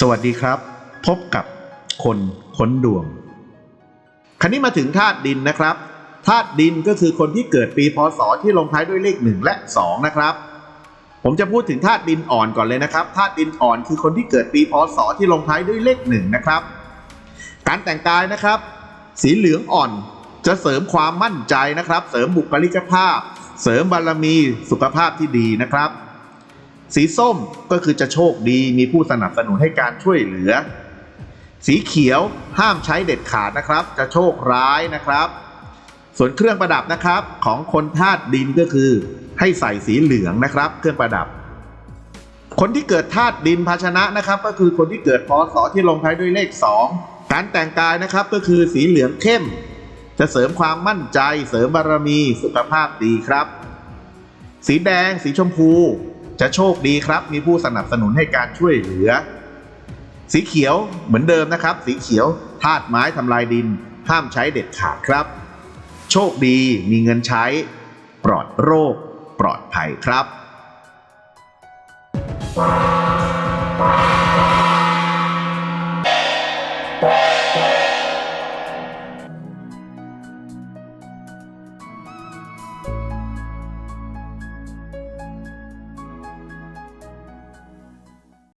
สวัสดีครับ พบกับคนค้นดวง คราวนี้มาถึงธาตุดินนะครับธาตุดินก็คือคนที่เกิดปีพศที่ลงท้ายด้วยเลข 1 และ 2 นะครับ ผมจะพูดถึงธาตุดินอ่อนก่อนเลยนะครับธาตุดินอ่อนคือคนที่เกิดปีพศที่ลงท้ายด้วยเลข 1 นะครับ การแต่งกายนะครับ สีเหลืองอ่อนจะเสริมความมั่นใจนะครับ เสริมบุคลิกภาพ เสริมบารมีสุขภาพที่ดีนะครับ สีส้มก็คือจะโชคดีมีผู้สนับสนุนให้การช่วยเหลือ สีเขียวห้ามใช้เด็ดขาดนะครับ จะโชคร้ายนะครับ ส่วนเครื่องประดับนะครับของคนธาตุดินก็คือ ให้ใส่สีเหลืองนะครับ เครื่องประดับ คนที่เกิดธาตุดินภาชนะนะครับ ก็คือคนที่เกิดพศที่ลงท้ายด้วยเลข 2 การแต่งกายนะครับก็คือสีเหลืองเข้ม จะเสริมความมั่นใจ เสริมบารมีสุขภาพดีครับ สีแดง สีชมพู จะโชคดีครับ มีผู้สนับสนุนให้การช่วยเหลือ สีเขียวเหมือนเดิมนะครับ สีเขียวธาตุไม้ทำลายดิน ห้ามใช้เด็ดขาดครับ โชคดีมีเงินใช้ ปลอดโรค ปลอดภัยครับ Bye.